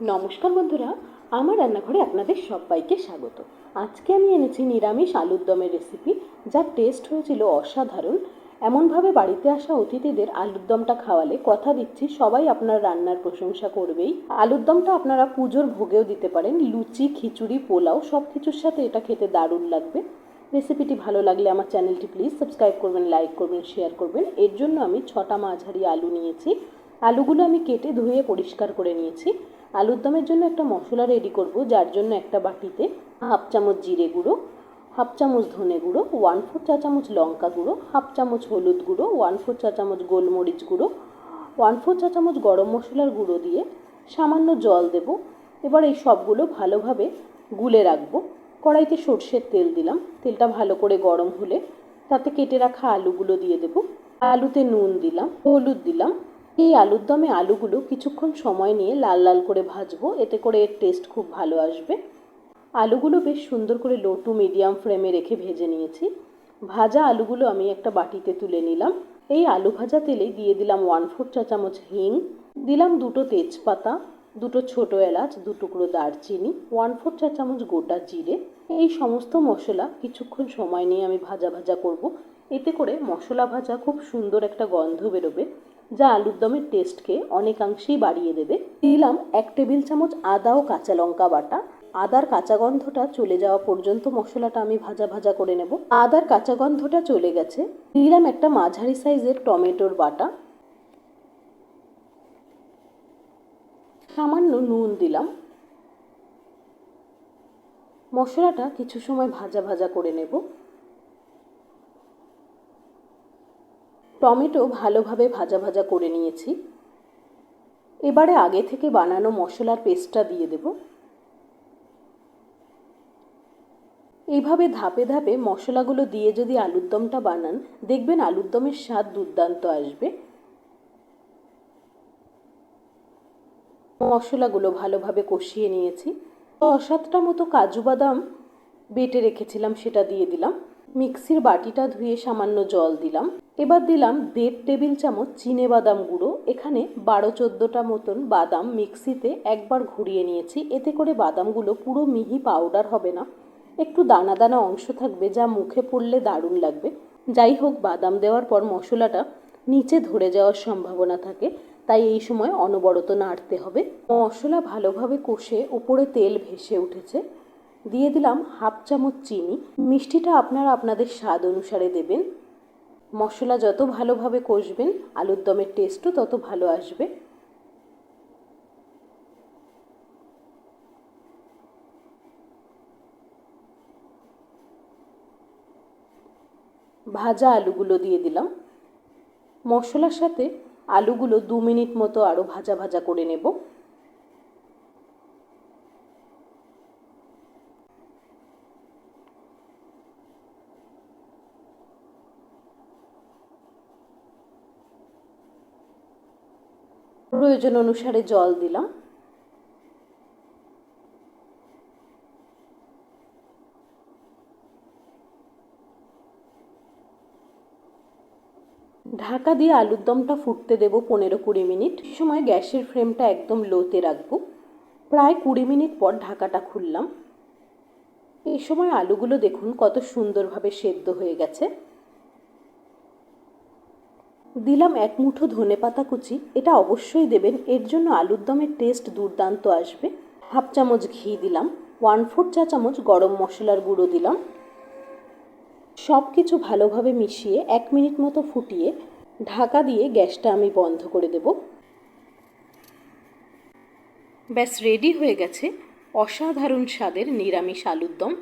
নমস্কার বন্ধুরা, আমার রান্নাঘরে আপনাদের সবাইকে স্বাগত। আজকে আমি এনেছি নিরামিষ আলুর দমের রেসিপি যার টেস্ট হয়েছিল অসাধারণ। এমনভাবে বাড়িতে আসা অতিথিদের আলুর দমটা খাওয়ালে কথা দিচ্ছি, সবাই আপনার রান্নার প্রশংসা করবেই। আলুর দমটা আপনারা পুজোর ভোগেও দিতে পারেন, লুচি, খিচুড়ি, পোলাও সব কিছুর সাথে এটা খেতে দারুণ লাগবে। রেসিপিটি ভালো লাগলে আমার চ্যানেলটি প্লিজ সাবস্ক্রাইব করবেন লাইক করবেন শেয়ার করবেন। এর জন্য আমি ছটা মাঝারি আলু নিয়েছি। আলুগুলো আমি কেটে ধুয়ে পরিষ্কার করে নিয়েছি। আলুর দমের জন্য একটা মশলা রেডি করব, যার জন্য একটা বাটিতে হাফ চামচ জিরে গুঁড়ো, হাফ চামচ ধনে গুঁড়ো ওয়ান ফোর চা চামচ লঙ্কা গুঁড়ো, হাফ চামচ হলুদ গুঁড়ো ওয়ান ফোর চা চামচ গোলমরিচ গুঁড়ো ওয়ান ফোর চা চামচ গরম মশলার গুঁড়ো দিয়ে সামান্য জল দেব। এবার এই সবগুলো ভালোভাবে গুলে রাখব। কড়াইতে সর্ষের তেল দিলাম। তেলটা ভালো করে গরম হলে তাতে কেটে রাখা আলুগুলো দিয়ে দেবো। আলুতে নুন দিলাম, হলুদ দিলাম এই আলুর দমে আলুগুলো কিছুক্ষণ সময় নিয়ে লাল লাল করে ভাজবো, এতে করে এর টেস্ট খুব ভালো আসবে। আলুগুলো বেশ সুন্দর করে লো টু মিডিয়াম ফ্লেমে রেখে ভেজে নিয়েছি। ভাজা আলুগুলো আমি একটা বাটিতে তুলে নিলাম। এই আলু ভাজা তেলে দিয়ে দিলাম ওয়ান ফোর চা চামচ হিং, দিলাম দুটো তেজপাতা, দুটো ছোট এলাচ, দু টুকরো দারচিনি ওয়ান ফোর চা চামচ গোটা জিরে। এই সমস্ত মশলা কিছুক্ষণ সময় নিয়ে আমি ভাজা ভাজা করব। এতে করে মশলা ভাজা খুব সুন্দর একটা গন্ধ বেরোবে। যা আলুর দমের টেস্টকে অনেকাংশেই বাড়িয়ে দেবে। দিলাম এক টেবিল চামচ আদা ও কাঁচা লঙ্কা বাটা। আদার কাঁচা গন্ধটা চলে যাওয়া পর্যন্ত মশলাটা আমি ভাজা ভাজা করে নেব। আদার কাঁচা গন্ধটা চলে গেছে। দিলাম একটা মাঝারি সাইজের টমেটোর বাটা। সামান্য নুন দিলাম। মশলাটা কিছু সময় ভাজা ভাজা করে নেব। টমেটো ভালোভাবে ভাজা ভাজা করে নিয়েছি। এবারে আগে থেকে বানানো মশলার পেস্টটা দিয়ে দেব। এইভাবে ধাপে ধাপে মশলাগুলো দিয়ে যদি আলুর দমটা বানান, দেখবেন আলুর দমের স্বাদ দুর্দান্ত আসবে। মশলাগুলো ভালোভাবে কষিয়ে নিয়েছি। সাতটা মতো কাজু বাদাম বেটে রেখেছিলাম, সেটা দিয়ে দিলাম। মিক্সির বাটিটা ধুয়ে সামান্য জল দিলাম। এবার দিলাম দেড় টেবিল চামচ চিনে বাদাম গুঁড়ো। এখানে বারো চোদ্দোটা মতন বাদাম মিক্সিতে একবার ঘুরিয়ে নিয়েছি। এতে করে বাদামগুলো পুরো মিহি পাউডার হবে না। একটু দানা দানা অংশ থাকবে যা মুখে পড়লে দারুণ লাগবে। যাই হোক, বাদাম দেওয়ার পর মশলাটা নিচে ধরে যাওয়ার সম্ভাবনা থাকে। তাই এই সময় অনবরত নাড়তে হবে। মশলা ভালোভাবে কষে উপরে তেল ভেসে উঠেছে। দিয়ে দিলাম হাফ চামচ চিনি। মিষ্টিটা আপনারা আপনাদের স্বাদ অনুসারে দেবেন। মশলা যত ভালোভাবে কষবেন, আলুর দমের টেস্টও তত ভালো আসবে। ভাজা আলুগুলো দিয়ে দিলাম। মশলার সাথে আলুগুলো দু মিনিট মতো আরও ভাজা ভাজা করে নেব। প্রয়োজন অনুসারে জল দিলাম। ঢাকা দিয়ে আলুর দমটা ফুটতে দেবো পনেরো কুড়ি মিনিট। সময় গ্যাসের ফ্লেমটা একদম লোতে রাখব। প্রায় কুড়ি মিনিট পর ঢাকাটা খুললাম। এই সময় আলুগুলো দেখুন কত সুন্দরভাবে সেদ্ধ হয়ে গেছে। দিলাম এক মুঠো ধনে পাতা কুচি, এটা অবশ্যই দেবেন, এর জন্য আলুর দমের টেস্ট দুর্দান্ত আসবে। হাফ চামচ ঘি দিলাম ওয়ান ফোর চা চামচ গরম মশলার গুঁড়ো দিলাম। সব কিছু ভালোভাবে মিশিয়ে এক মিনিট মতো ফুটিয়ে ঢাকা দিয়ে গ্যাসটা আমি বন্ধ করে দেব। ব্যাস রেডি হয়ে গেছে অসাধারণ স্বাদের নিরামিষ আলুর দম।